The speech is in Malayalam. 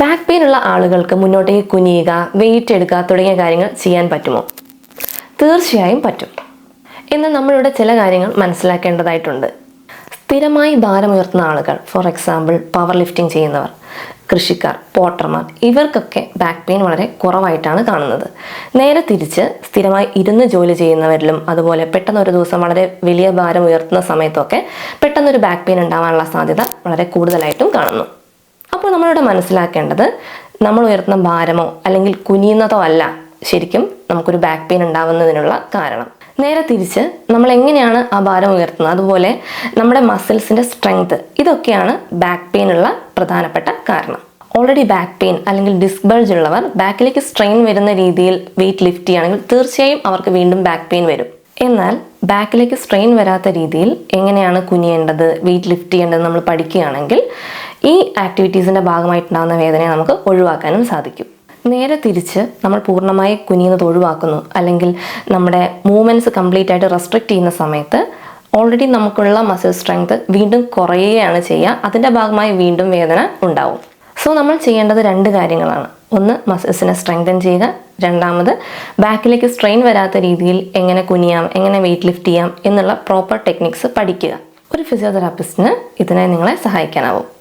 ബാക്ക് പെയിൻ ഉള്ള ആളുകൾക്ക് മുന്നോട്ടേക്ക് കുനിയുക വെയിറ്റ് എടുക്കുക തുടങ്ങിയ കാര്യങ്ങൾ ചെയ്യാൻ പറ്റുമോ? തീർച്ചയായും പറ്റും. എന്നാൽ നമ്മളിവിടെ ചില കാര്യങ്ങൾ മനസ്സിലാക്കേണ്ടതായിട്ടുണ്ട്. സ്ഥിരമായി ഭാരമുയർത്തുന്ന ആളുകൾ ഫോർ എക്സാമ്പിൾ പവർ ലിഫ്റ്റിംഗ് ചെയ്യുന്നവർ കൃഷിക്കാർ പോട്ടർമാർ ഇവർക്കൊക്കെ ബാക്ക് പെയിൻ വളരെ കുറവായിട്ടാണ് കാണുന്നത്. നേരെ തിരിച്ച് സ്ഥിരമായി ഇരുന്ന് ജോലി ചെയ്യുന്നവരിലും അതുപോലെ പെട്ടെന്ന് ഒരു ദിവസം വളരെ വലിയ ഭാരം ഉയർത്തുന്ന സമയത്തൊക്കെ പെട്ടെന്നൊരു ബാക്ക് പെയിൻ ഉണ്ടാവാനുള്ള സാധ്യത വളരെ കൂടുതലായിട്ടും കാണുന്നു. അപ്പോൾ നമ്മളിവിടെ മനസ്സിലാക്കേണ്ടത് നമ്മൾ ഉയർത്തുന്ന ഭാരമോ അല്ലെങ്കിൽ കുനിയുന്നതോ അല്ല ശരിക്കും നമുക്കൊരു ബാക്ക് പെയിൻ ഉണ്ടാവുന്നതിനുള്ള കാരണം. നേരെ തിരിച്ച് നമ്മൾ എങ്ങനെയാണ് ആ ഭാരം ഉയർത്തുന്നത്? അതുപോലെ നമ്മുടെ മസിൽസിന്റെ സ്ട്രെങ്ത് ഇതൊക്കെയാണ് ബാക്ക് പെയിനുള്ള പ്രധാനപ്പെട്ട കാരണം. ഓൾറെഡി ബാക്ക് പെയിൻ അല്ലെങ്കിൽ ഡിസ്ക് ബൾജ് ഉള്ളവർ ബാക്കിലേക്ക് സ്ട്രെയിൻ വരുന്ന രീതിയിൽ വെയിറ്റ് ലിഫ്റ്റ് ചെയ്യുകയാണെങ്കിൽ തീർച്ചയായും അവർക്ക് വീണ്ടും ബാക്ക് പെയിൻ വരും. എന്നാൽ ബാക്കിലേക്ക് സ്ട്രെയിൻ വരാത്ത രീതിയിൽ എങ്ങനെയാണ് കുനിയേണ്ടത് വെയിറ്റ് ലിഫ്റ്റ് ചെയ്യേണ്ടത് നമ്മൾ പഠിക്കുകയാണെങ്കിൽ ഈ ആക്ടിവിറ്റീസിന്റെ ഭാഗമായിട്ടുണ്ടാകുന്ന വേദനയെ നമുക്ക് ഒഴിവാക്കാനും സാധിക്കും. നേരെ തിരിച്ച് നമ്മൾ പൂർണമായി കുനിയുന്നത് ഒഴിവാക്കുന്നു. അല്ലെങ്കിൽ നമ്മുടെ മൂവ്മെന്റ്സ് കംപ്ലീറ്റ് ആയിട്ട് റെസ്ട്രിക്റ്റ് ചെയ്യുന്ന സമയത്ത് ഓൾറെഡി നമുക്കുള്ള മസിൽ സ്ട്രെങ്ത് വീണ്ടും കുറയുകയാണ് ചെയ്യുക. അതിന്റെ ഭാഗമായി വീണ്ടും വേദന ഉണ്ടാവും. സോ നമ്മൾ ചെയ്യേണ്ടത് രണ്ട് കാര്യങ്ങളാണ്. ഒന്ന് മസിൽസിനെ സ്ട്രെങ്തൻ ചെയ്യുക. രണ്ടാമത് ബാക്കിലേക്ക് സ്ട്രെയിൻ വരാത്ത രീതിയിൽ എങ്ങനെ കുനിയാം എങ്ങനെ വെയിറ്റ് ലിഫ്റ്റ് ചെയ്യാം എന്നുള്ള പ്രോപ്പർ ടെക്നിക്സ് പഠിക്കുക. ഒരു ഫിസിയോതെറാപ്പിസ്റ്റിന് ഇതിനെ നിങ്ങളെ സഹായിക്കാനാവും.